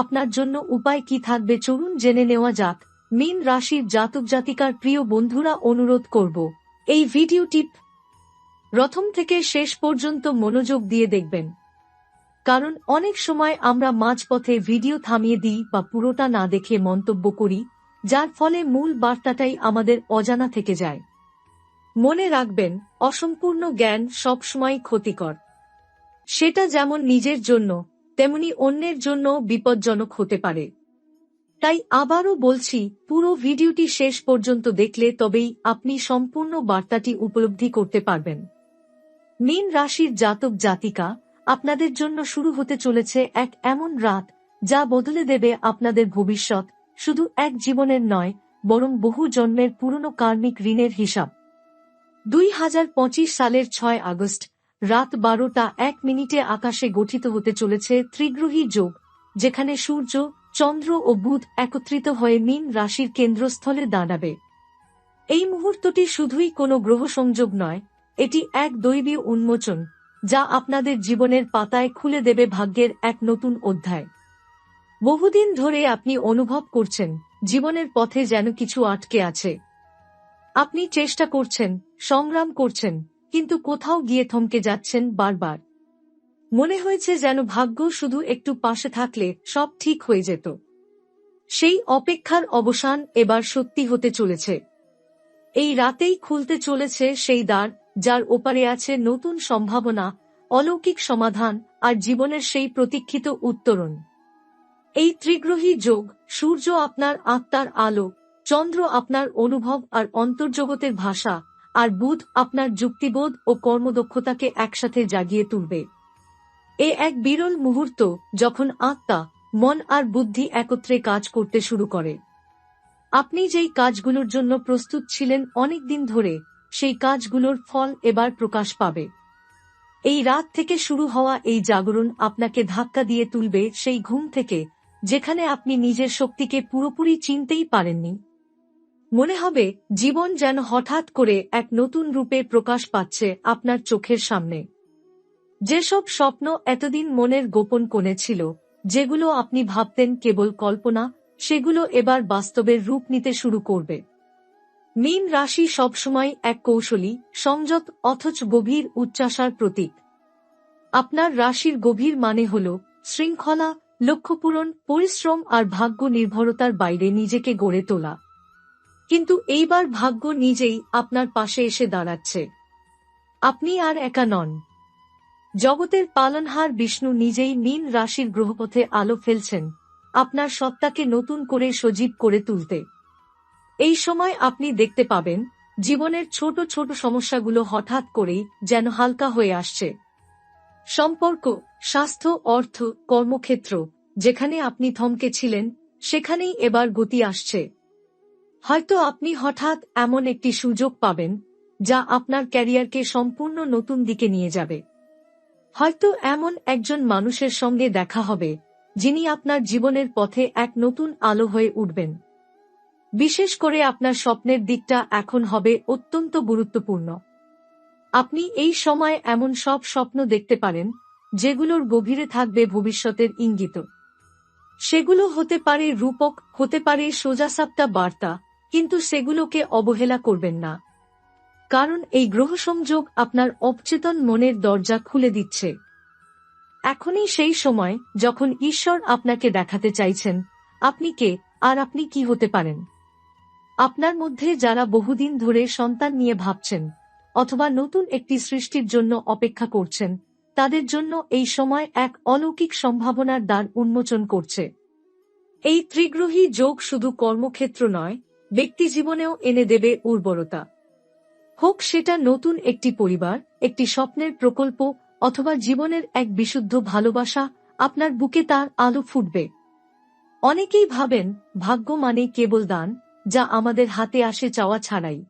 আপনার জন্য উপায় কি থাকবে চলুন জেনে নেওয়া যাক। মীন রাশির জাতক জাতিকার প্রিয় বন্ধুরা অনুরোধ করব। এই ভিডিওটি প্রথম থেকে শেষ পর্যন্ত মনোযোগ দিয়ে দেখবেন। কারণ অনেক সময় আমরা মাঝপথে ভিডিও থামিয়ে দিই বা পুরোটা না দেখে মন্তব্য করি, যার ফলে মূল বার্তাটাই আমাদের অজানা থেকে যায়। মনে রাখবেন, অসম্পূর্ণ জ্ঞান সবসময় ক্ষতিকর। সেটা যেমন নিজের জন্য তেমনি অন্যের জন্য বিপজ্জনক হতে পারে। তাই আবারও বলছি, পুরো ভিডিওটি শেষ পর্যন্ত দেখলে তবেই আপনি সম্পূর্ণ বার্তাটি উপলব্ধি করতে পারবেন। মীন রাশির জাতক জাতিকা, আপনাদের জন্য শুরু হতে চলেছে এক এমন রাত যা বদলে দেবে আপনাদের ভবিষ্যৎ, শুধু এক জীবনের নয়, বরং বহু জন্মের পুরনো কার্মিক ঋণের হিসাব। দুই হাজার পঁচিশ সালের ছয় আগস্ট রাত বারোটা এক মিনিটে আকাশে গঠিত হতে চলেছে ত্রিগ্রহী যোগ, যেখানে সূর্য, চন্দ্র ও বুধ একত্রিত হয়ে মিন রাশির কেন্দ্রস্থলে দাঁড়াবে। এই মুহূর্তটি শুধুই কোনো গ্রহ সংযোগ নয়, এটি এক দৈবী উন্মোচন, যা আপনাদের জীবনের পাতায় খুলে দেবে ভাগ্যের এক নতুন অধ্যায়। বহুদিন ধরে আপনি অনুভব করছেন, জীবনের পথে যেন কিছু আটকে আছে। আপনি চেষ্টা করছেন, সংগ্রাম করছেন কিন্তু কোথাও গিয়ে থমকে যাচ্ছেন বারবার। মনে হয়েছে যেন ভাগ্য শুধু একটু পাশে থাকলে সব ঠিক হয়ে যেত। সেই অপেক্ষার অবসান এবার সত্যি হতে চলেছে। এই রাতেই খুলতে চলেছে সেই দ্বার, যার ওপারে আছে নতুন সম্ভাবনা, অলৌকিক সমাধান আর জীবনের সেই প্রতীক্ষিত উত্তরণ। এই ত্রিগ্রহী যোগ, সূর্য আপনার আত্মার আলো, চন্দ্র আপনার অনুভব আর অন্তর্জগতের ভাষা আর বুধ আপনার যুক্তিবোধ ও কর্মদক্ষতাকে একসাথে জাগিয়ে তুলবে। এ এক বিরল মুহূর্ত যখন আত্মা, মন আর বুদ্ধি একত্রে কাজ করতে শুরু করে। আপনি যেই কাজগুলোর জন্য প্রস্তুত ছিলেন অনেক দিন ধরে, সেই কাজগুলোর ফল এবার প্রকাশ পাবে। এই রাত থেকে শুরু হওয়া এই জাগরণ আপনাকে ধাক্কা দিয়ে তুলবে সেই ঘুম থেকে, যেখানে আপনি নিজের শক্তিকে পুরোপুরি চিনতেই পারেননি। মনে হবে, জীবন যেন হঠাৎ করে এক নতুন রূপে প্রকাশ পাচ্ছে আপনার চোখের সামনে। যেসব স্বপ্ন এতদিন মনের গোপন কোণে ছিল, যেগুলো আপনি ভাবতেন কেবল কল্পনা, সেগুলো এবার বাস্তবের রূপ নিতে শুরু করবে। মীন রাশি সবসময় এক কৌশলী, সংযত অথচ গভীর উচ্চাসার প্রতীক। আপনার রাশির গভীর মানে হল শৃঙ্খলা, লক্ষ্যপূরণ, পরিশ্রম আর ভাগ্য নির্ভরতার বাইরে নিজেকে গড়ে তোলা। কিন্তু এইবার ভাগ্য নিজেই আপনার পাশে এসে দাঁড়াচ্ছে। আপনি আর একা নন। জগতের পালনহার বিষ্ণু নিজেই মীন রাশির গ্রহপথে আলো ফেলছেন আপনার সত্তাকে নতুন করে সজীব করে তুলতে। এই সময় আপনি দেখতে পাবেন, জীবনের ছোট ছোট সমস্যাগুলো হঠাৎ করেই যেন হালকা হয়ে আসছে। সম্পর্ক, স্বাস্থ্য, অর্থ, কর্মক্ষেত্র, যেখানে আপনি থমকে ছিলেন সেখানেই এবার গতি আসছে। হয়তো আপনি হঠাৎ এমন একটি সুযোগ পাবেন, যা আপনার ক্যারিয়ারকে সম্পূর্ণ নতুন দিকে নিয়ে যাবে। হয়তো এমন একজন মানুষের সঙ্গে দেখা হবে, যিনি আপনার জীবনের পথে এক নতুন আলো হয়ে উঠবেন। বিশেষ করে আপনার স্বপ্নের দিকটা এখন হবে অত্যন্ত গুরুত্বপূর্ণ। আপনি এই সময় এমন সব স্বপ্ন দেখতে পারেন, যেগুলোর গভীরে থাকবে ভবিষ্যতের ইঙ্গিত। সেগুলো হতে পারে রূপক, হতে পারে সোজাসাপ্তা বার্তা কিন্তু সেগুলোকে অবহেলা করবেন না। কারণ এই গ্রহ সংযোগ আপনার অবচেতন মনের দরজা খুলে দিচ্ছে। এখনই সেই সময় যখন ঈশ্বর আপনাকে দেখাতে চাইছেন, আপনি কে আর আপনি কি হতে পারেন? আপনার মধ্যে যারা বহুদিন ধরে সন্তান নিয়ে ভাবছেন, অথবা নতুন একটি সৃষ্টির জন্য অপেক্ষা করছেন, তাদের জন্য এই সময় এক অলৌকিক সম্ভাবনার দ্বার উন্মোচন করছে। এই ত্রিগ্রহী যোগ শুধু কর্মক্ষেত্র নয় ব্যক্তি জীবনেও এনে দেবে উর্বরতা। হোক সেটা নতুন একটি পরিবার, একটি স্বপ্নের প্রকল্প, অথবা জীবনের এক বিশুদ্ধ ভালোবাসা, আপনার বুকে তার আলো ফুটবে। অনেকেই ভাবেন, ভাগ্য মানে কেবল দান, যা আমাদের হাতে আসে চাওয়া ছাড়াই।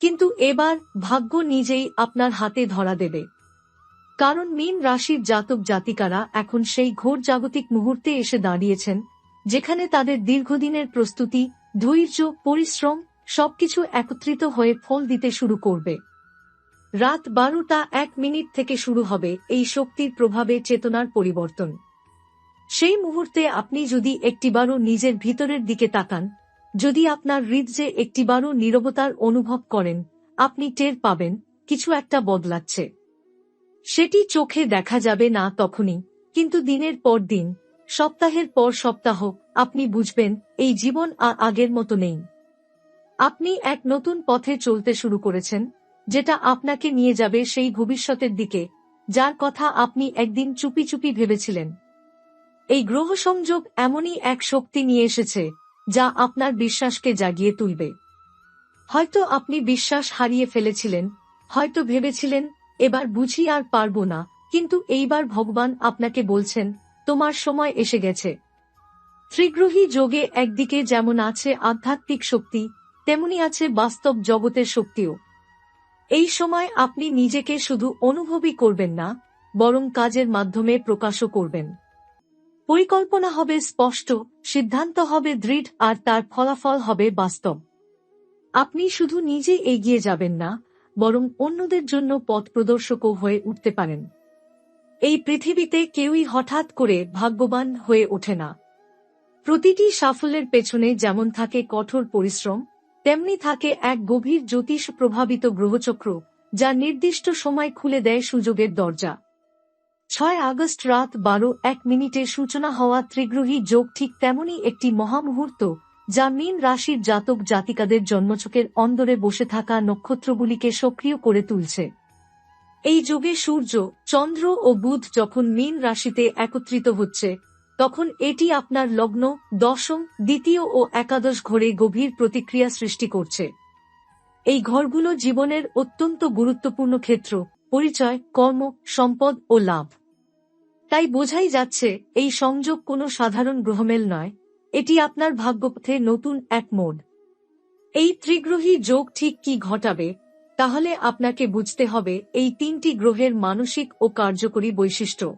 কিন্তু এবার ভাগ্য নিজেই আপনার হাতে ধরা দেবে। কারণ মীন রাশির জাতক জাতিকারা এখন সেই ঘোর জাগতিক মুহূর্তে এসে দাঁড়িয়েছেন, যেখানে তাদের দীর্ঘদিনের প্রস্তুতি ধৈর্য, পরিশ্রম, সবকিছু একত্রিত হয়ে ফল দিতে শুরু করবে। রাত বারোটা এক মিনিট থেকে শুরু হবে এই শক্তির প্রভাবে চেতনার পরিবর্তন। সেই মুহূর্তে আপনি যদি একটিবারও নিজের ভিতরের দিকে তাকান, যদি আপনার হৃদয়ে একটিবারও নীরবতার অনুভব করেন, আপনি টের পাবেন, কিছু একটা বদলাচ্ছে। সেটি চোখে দেখা যাবে না তখনই, কিন্তু দিনের পর দিন, সপ্তাহের পর সপ্তাহ আপনি বুঝবেন, এই জীবন আর আগের মতো নেই। আপনি এক নতুন পথে চলতে শুরু করেছেন, যেটা আপনাকে নিয়ে যাবে সেই ভবিষ্যতের দিকে, যার কথা আপনি একদিন চুপি চুপি ভেবেছিলেন। এই গ্রহ সংযোগ এমনই এক শক্তি নিয়ে এসেছে, যা আপনার বিশ্বাসকে জাগিয়ে তুলবে। হয়তো আপনি বিশ্বাস হারিয়ে ফেলেছিলেন, হয়তো ভেবেছিলেন, এবার বুঝি আর পারব না। কিন্তু এইবার ভগবান আপনাকে বলছেন, তোমার সময় এসে গেছে। ত্রিগ্রহী যোগে একদিকে যেমন আছে আধ্যাত্মিক শক্তি, তেমনি আছে বাস্তব জগতের শক্তিও। এই সময় আপনি নিজেকে শুধু অনুভবই করবেন না, বরং কাজের মাধ্যমে প্রকাশও করবেন। পরিকল্পনা হবে স্পষ্ট, সিদ্ধান্ত হবে দৃঢ়, আর তার ফলাফল হবে বাস্তব। আপনি শুধু নিজে এগিয়ে যাবেন না, বরং অন্যদের জন্য পথ প্রদর্শকও হয়ে উঠতে পারেন। এই পৃথিবীতে কেউই হঠাৎ করে ভাগ্যবান হয়ে ওঠে না। প্রতিটি সাফল্যের পেছনে যেমন থাকে কঠোর পরিশ্রম, তেমনি থাকে এক গভীর জ্যোতিষ প্রভাবিত গ্রহচক্র, যা নির্দিষ্ট সময় খুলে দেয় সুযোগের দরজা। ছয় আগস্ট রাত বারো এক মিনিটে সূচনা হওয়া ত্রিগ্রহী যোগ ঠিক তেমনই একটি মহামুহূর্ত, যা মীন রাশির জাতক জাতিকাদের জন্মচকের অন্দরে বসে থাকা নক্ষত্রগুলিকে সক্রিয় করে তুলছে। এই যোগে সূর্য, চন্দ্র ও বুধ যখন মীন রাশিতে একত্রিত হচ্ছে তখন এটি আপনার লগ্ন, দশম, দ্বিতীয় ও একাদশ ঘরে গভীর প্রতিক্রিয়া সৃষ্টি করছে। এই ঘরগুলো জীবনের অত্যন্ত গুরুত্বপূর্ণ ক্ষেত্র, পরিচয়, কর্ম, সম্পদ ও লাভ। তাই বোঝাই যাচ্ছে, এই সংযোগ কোনো সাধারণ গ্রহমেল নয়। এটি আপনার ভাগ্যপথে নতুন এক মোড। এই ত্রিগ্রহী যোগ ঠিক কি ঘটাবে? তাহলে আপনাকে বুঝতে হবে, এই তিনটি গ্রহের মানসিক ও কার্যকরী বৈশিষ্ট্য।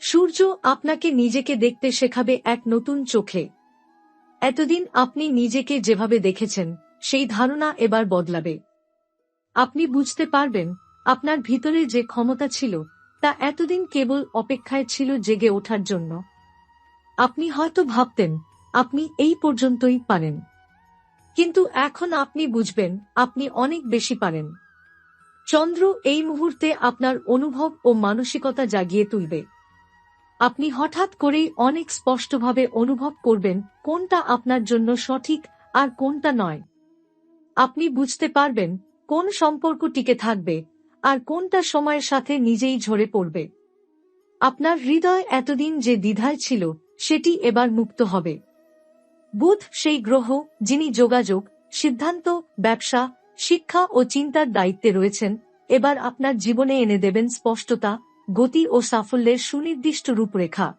সূর্য আপনাকে নিজেকে দেখতে শেখাবে এক নতুন চোখে। এতদিন আপনি নিজেকে যেভাবে দেখেছেন, সেই ধারণা এবার বদলাবে। আপনি বুঝতে পারবেন, আপনার ভিতরে যে ক্ষমতা ছিল, তা এতদিন কেবল অপেক্ষায় ছিল জেগে ওঠার জন্য। আপনি হয়তো ভাবতেন, আপনি এই পর্যন্তই পারেন। কিন্তু এখন আপনি বুঝবেন, আপনি অনেক বেশি পারেন। চন্দ্র এই মুহূর্তে আপনার অনুভব ও মানসিকতা জাগিয়ে তুলবে। আপনি হঠাৎ করেই অনেক স্পষ্টভাবে অনুভব করবেন কোনটা আপনার জন্য সঠিক আর কোনটা নয়। আপনি বুঝতে পারবেন কোন সম্পর্ক টিকে থাকবে আর কোনটা সময়ের সাথে নিজেই ঝরে পড়বে। আপনার হৃদয় এতদিন যে দ্বিধায় ছিল, সেটি এবার মুক্ত হবে। বুধ সেই গ্রহ যিনি যোগাযোগ, সিদ্ধান্ত, ব্যবসা, শিক্ষা ও চিন্তার দায়িত্বে রয়েছেন, এবার আপনার জীবনে এনে দেবেন স্পষ্টতা গতি ও সাফল্যের সুনির্দিষ্ট রূপরেখা।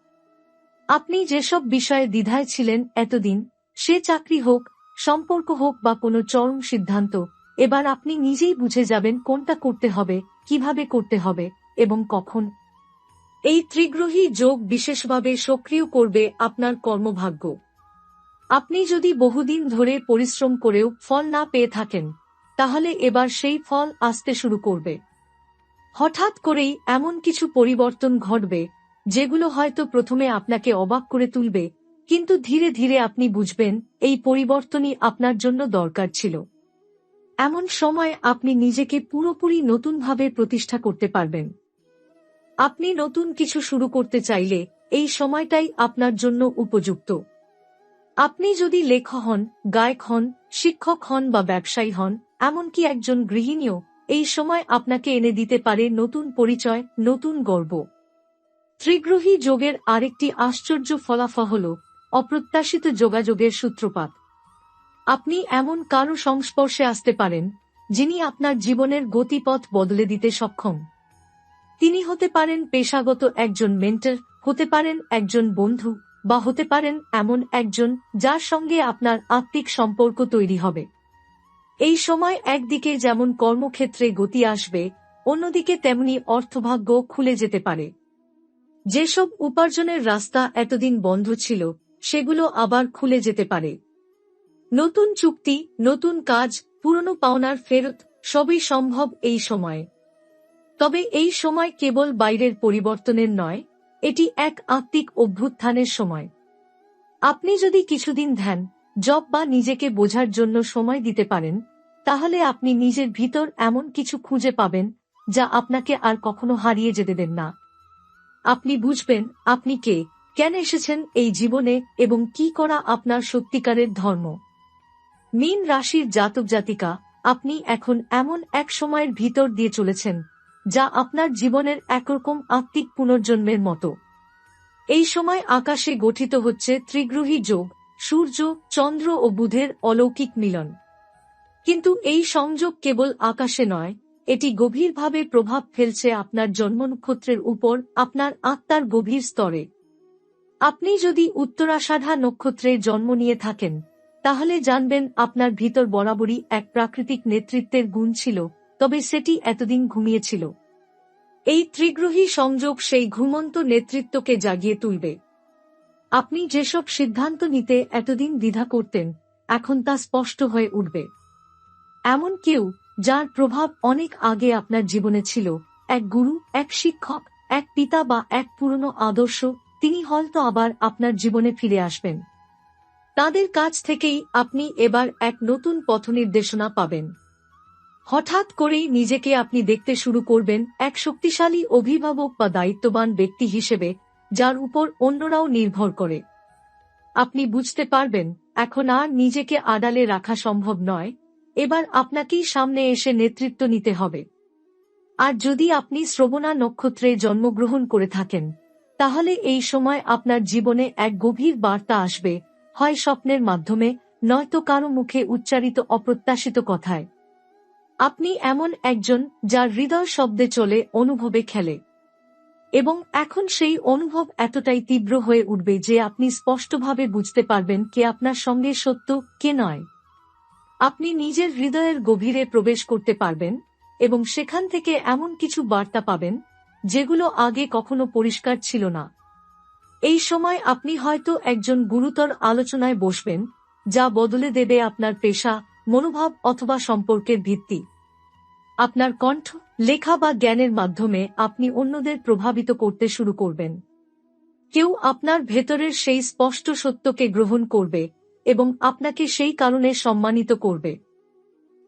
আপনি যেসব বিষয়ে দ্বিধায় ছিলেন এতদিন, সে চাকরি হোক, সম্পর্ক হোক বা কোনো চরম সিদ্ধান্ত, এবার আপনি নিজেই বুঝে যাবেন কোনটা করতে হবে, কীভাবে করতে হবে এবং কখন। এই ত্রিগ্রহী যোগ বিশেষভাবে সক্রিয় করবে আপনার কর্মভাগ্য। আপনি যদি বহুদিন ধরে পরিশ্রম করেও ফল না পেয়ে থাকেন, তাহলে এবার সেই ফল আসতে শুরু করবে। হঠাৎ করেই এমন কিছু পরিবর্তন ঘটবে, যেগুলো হয়তো প্রথমে আপনাকে অবাক করে তুলবে, কিন্তু ধীরে ধীরে আপনি বুঝবেন, এই পরিবর্তনই আপনার জন্য দরকার ছিল। এমন সময় আপনি নিজেকে পুরোপুরি নতুনভাবে প্রতিষ্ঠা করতে পারবেন। আপনি নতুন কিছু শুরু করতে চাইলে এই সময়টাই আপনার জন্য উপযুক্ত। আপনি যদি লেখক হন, গায়ক হন, শিক্ষক হন বা ব্যবসায়ী হন, এমনকি একজন গৃহিণীও এই সময় আপনাকে এনে দিতে পারে নতুন পরিচয়, নতুন গর্ব। ত্রিগ্রহী যোগের আরেকটি আশ্চর্য ফলাফল হল অপ্রত্যাশিত যোগাযোগের সূত্রপাত। আপনি এমন কারও সংস্পর্শে আসতে পারেন, যিনি আপনার জীবনের গতিপথ বদলে দিতে সক্ষম। তিনি হতে পারেন পেশাগত একজন মেন্টর, হতে পারেন একজন বন্ধু, বা হতে পারেন এমন একজন যার সঙ্গে আপনার আত্মিক সম্পর্ক তৈরি হবে। এই সময় একদিকে যেমন কর্মক্ষেত্রে গতি আসবে, অন্যদিকে তেমনি অর্থভাগ্য খুলে যেতে পারে। যেসব উপার্জনের রাস্তা এতদিন বন্ধ ছিল, সেগুলো আবার খুলে যেতে পারে। নতুন চুক্তি, নতুন কাজ, পুরনো পাওনার ফেরত, সবই সম্ভব এই সময়ে। তবে এই সময় কেবল বাইরের পরিবর্তনের নয়, এটি এক আত্মিক অভ্যুত্থানের সময়। আপনি যদি কিছুদিন ধ্যান, জব বা নিজেকে বোঝার জন্য সময় দিতে পারেন তাহলে আপনি নিজের ভিতর এমন কিছু খুঁজে পাবেন যা আপনাকে আর কখনো হারিয়ে যেতে দেন না। আপনি বুঝবেন আপনি কে, কেন এসেছেন এই জীবনে এবং কি করা আপনার সত্যিকারের ধর্ম। মীন রাশির জাতক জাতিকা, আপনি এখন এমন এক সময়ের ভিতর দিয়ে চলেছেন যা আপনার জীবনের একরকম আত্মিক পুনর্জন্মের মতো। এই সময় আকাশে গঠিত হচ্ছে ত্রিগ্রহী যোগ, সূর্য, চন্দ্র ও বুধের অলৌকিক মিলন। কিন্তু এই সংযোগ কেবল আকাশে নয়, এটি গভীরভাবে প্রভাব ফেলছে আপনার জন্ম নক্ষত্রের উপর, আপনার আত্মার গভীর স্তরে। আপনি যদি উত্তরাষাঢ়া নক্ষত্রে জন্ম নিয়ে থাকেন, তাহলে জানবেন আপনার ভিতর বরাবরই এক প্রাকৃতিক নেতৃত্বের গুণ ছিল, তবে সেটি এতদিন ঘুমিয়েছিল। এই ত্রিগ্রহী সংযোগ সেই ঘুমন্ত নেতৃত্বকে জাগিয়ে তুলবে। আপনি যেসব সিদ্ধান্ত নিতে এতদিন দ্বিধা করতেন, এখন তা স্পষ্ট হয়ে উঠবে। এমন কেউ যার প্রভাব অনেক আগে আপনার জীবনে ছিল। এক গুরু, এক শিক্ষক, এক পিতা বা এক পুরনো আদর্শ, তিনি হয়তো আবার আপনার জীবনে ফিরে আসবেন। তাদের কাছ থেকেই আপনি এবার এক নতুন পথ নির্দেশনা পাবেন। হঠাৎ করেই নিজেকে আপনি দেখতে শুরু করবেন এক শক্তিশালী অভিভাবক বা দায়িত্ববান ব্যক্তি হিসেবে, যার উপর অন্যরাও নির্ভর করে। আপনি বুঝতে পারবেন, এখন আর নিজেকে আড়ালে রাখা সম্ভব নয়। এবার আপনাকেই সামনে এসে নেতৃত্ব নিতে হবে। আর যদি আপনি শ্রবণা নক্ষত্রে জন্মগ্রহণ করে থাকেন, তাহলে এই সময় আপনার জীবনে এক গভীর বার্তা আসবে, হয় স্বপ্নের মাধ্যমে, নয়তো কারও মুখে উচ্চারিত অপ্রত্যাশিত কথায়। আপনি এমন একজন যার হৃদয় শব্দে চলে, অনুভবে খেলে। এবং এখন সেই অনুভব এতটাই তীব্র হয়ে উঠবে যে আপনি স্পষ্টভাবে বুঝতে পারবেন কে আপনার সঙ্গে সত্য, কে নয়। আপনি নিজের হৃদয়ের গভীরে প্রবেশ করতে পারবেন এবং সেখান থেকে এমন কিছু বার্তা পাবেন, যেগুলো আগে কখনো পরিষ্কার ছিল না। এই সময় আপনি হয়তো একজন গুরুতর আলোচনায় বসবেন, যা বদলে দেবে আপনার পেশা, মনোভাব অথবা সম্পর্কের ভিত্তি। আপনার কণ্ঠ, লেখা বা জ্ঞানের মাধ্যমে আপনি অন্যদের প্রভাবিত করতে শুরু করবেন। কেউ আপনার ভেতরের সেই স্পষ্ট সত্যকে গ্রহণ করবে এবং আপনাকে সেই কারণে সম্মানিত করবে।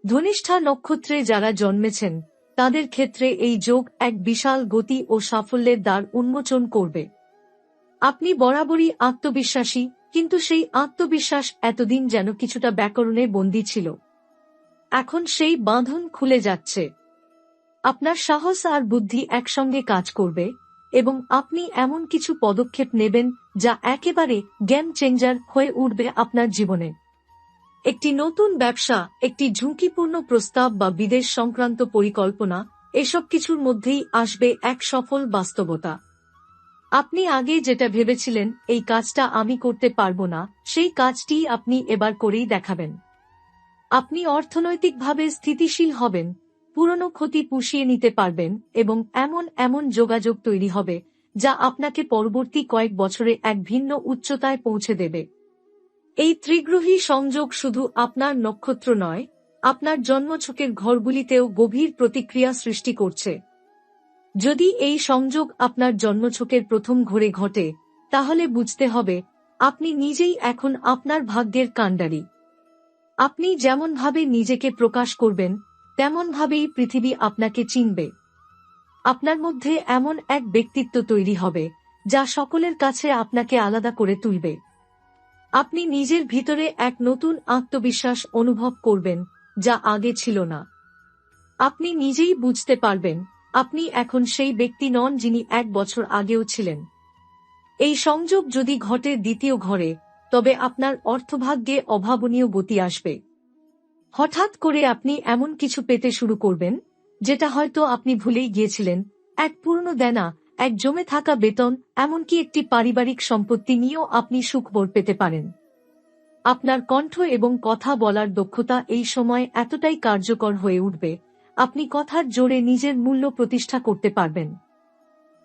ধনিষ্ঠা নক্ষত্রে যারা জন্মেছেন, তাদের ক্ষেত্রে এই যোগ এক বিশাল গতি ও সাফল্যের দ্বার উন্মোচন করবে। আপনি বরাবরই আত্মবিশ্বাসী, কিন্তু সেই আত্মবিশ্বাস এতদিন যেন কিছুটা ব্যাকরণে বন্দী ছিল। এখন সেই বাঁধন খুলে যাচ্ছে। আপনার সাহস আর বুদ্ধি একসঙ্গে কাজ করবে এবং আপনি এমন কিছু পদক্ষেপ নেবেন যা একেবারে গেম চেঞ্জার হয়ে উঠবে আপনার জীবনে। একটি নতুন ব্যবসা, একটি ঝুঁকিপূর্ণ প্রস্তাব বা বিদেশ সংক্রান্ত পরিকল্পনা, এসব কিছুর মধ্যেই আসবে এক সফল বাস্তবতা। আপনি আগে যেটা ভেবেছিলেন, এই কাজটা আমি করতে পারব না, সেই কাজটি আপনি এবার করেই দেখাবেন। আপনি অর্থনৈতিকভাবে স্থিতিশীল হবেন, পুরনো ক্ষতি পুষিয়ে নিতে পারবেন, এবং এমন এমন যোগাযোগ তৈরি হবে যা আপনাকে পরবর্তী কয়েক বছরে এক ভিন্ন উচ্চতায় পৌঁছে দেবে। এই ত্রিগ্রহী সংযোগ শুধু আপনার নক্ষত্র নয়, আপনার জন্মছকের ঘরগুলিতেও গভীর প্রতিক্রিয়া সৃষ্টি করছে। যদি এই সংযোগ আপনার জন্মছকের প্রথম ঘরে ঘটে, তাহলে বুঝতে হবে, আপনি নিজেই এখন আপনার ভাগ্যের কাণ্ডারি। আপনি যেমনভাবে নিজেকে প্রকাশ করবেন, তেমনভাবেই পৃথিবী আপনাকে চিনবে। আপনার মধ্যে এমন এক ব্যক্তিত্ব তৈরি হবে, যা সকলের কাছে আপনাকে আলাদা করে তুলবে। আপনি নিজের ভিতরে এক নতুন আত্মবিশ্বাস অনুভব করবেন, যা আগে ছিল না। আপনি নিজেই বুঝতে পারবেন, আপনি এখন সেই ব্যক্তি নন যিনি এক বছর আগেও ছিলেন। এই সংযোগ যদি ঘটে দ্বিতীয় ঘরে, তবে আপনার অর্থভাগ্যে অভাবনীয় গতি আসবে। হঠাৎ করে আপনি এমন কিছু পেতে শুরু করবেন যেটা হয়তো আপনি ভুলেই গিয়েছিলেন। এক পুরনো দেনা, এক জমে থাকা বেতন, এমনকি একটি পারিবারিক সম্পত্তি নিয়েও আপনি সুখবর পেতে পারেন। আপনার কণ্ঠ এবং কথা বলার দক্ষতা এই সময় এতটাই কার্যকর হয়ে উঠবে, আপনি কথার জোরে নিজের মূল্য প্রতিষ্ঠা করতে পারবেন।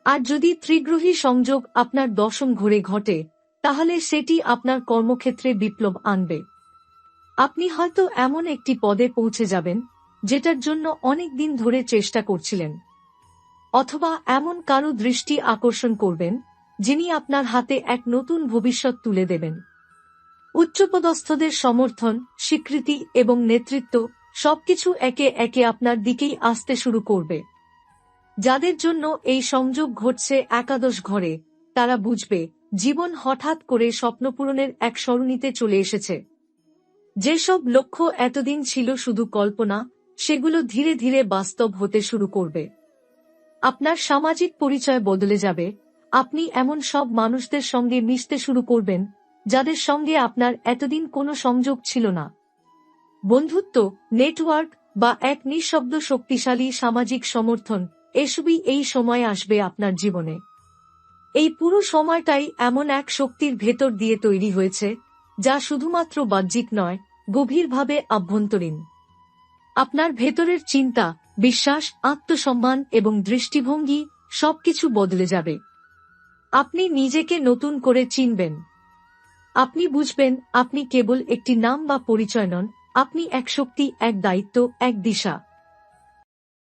আর যদি ত্রিগ্রহী সংযোগ আপনার দশম ঘরে ঘটে, তাহলে সেটি আপনার কর্মক্ষেত্রে বিপ্লব আনবে। আপনি হয়তো এমন একটি পদে পৌঁছে যাবেন যেটার জন্য অনেক দিন ধরে চেষ্টা করছিলেন। অথবা এমন কারও দৃষ্টি আকর্ষণ করবেন, যিনি আপনার হাতে এক নতুন ভবিষ্যৎ তুলে দেবেন। উচ্চপদস্থদের সমর্থন, স্বীকৃতি এবং নেতৃত্ব সবকিছু একে একে আপনার দিকেই আসতে শুরু করবে। যাদের জন্য এই সংযোগ ঘটছে একাদশ ঘরে, তারা বুঝবে, জীবন হঠাৎ করে স্বপ্নপূরণের এক সরণিতে চলে এসেছে। যেসব লক্ষ্য এতদিন ছিল শুধু কল্পনা সেগুলো ধীরে ধীরে বাস্তব হতে শুরু করবে। আপনার সামাজিক পরিচয় বদলে যাবে। আপনি এমন সব মানুষদের সঙ্গে মিশতে শুরু করবেন, যাদের সঙ্গে আপনার এতদিন কোনো সংযোগ ছিল না। বন্ধুত্ব, নেটওয়ার্ক বা এক নিঃশব্দ শক্তিশালী সামাজিক সমর্থন এসবই এই সময় আসবে আপনার জীবনে। এই পুরো সময়টাই এমন এক শক্তির ভেতর দিয়ে তৈরি হয়েছে, যা শুধুমাত্র বাহ্যিক নয়, গভীরভাবে আভ্যন্তরীণ। আপনার ভেতরের চিন্তা, বিশ্বাস, আত্মসম্মান এবং দৃষ্টিভঙ্গি সবকিছু বদলে যাবে। আপনি নিজেকে নতুন করে চিনবেন। আপনি বুঝবেন, আপনি কেবল একটি নাম বা পরিচয় নন, আপনি এক শক্তি, এক দায়িত্ব, এক দিশা।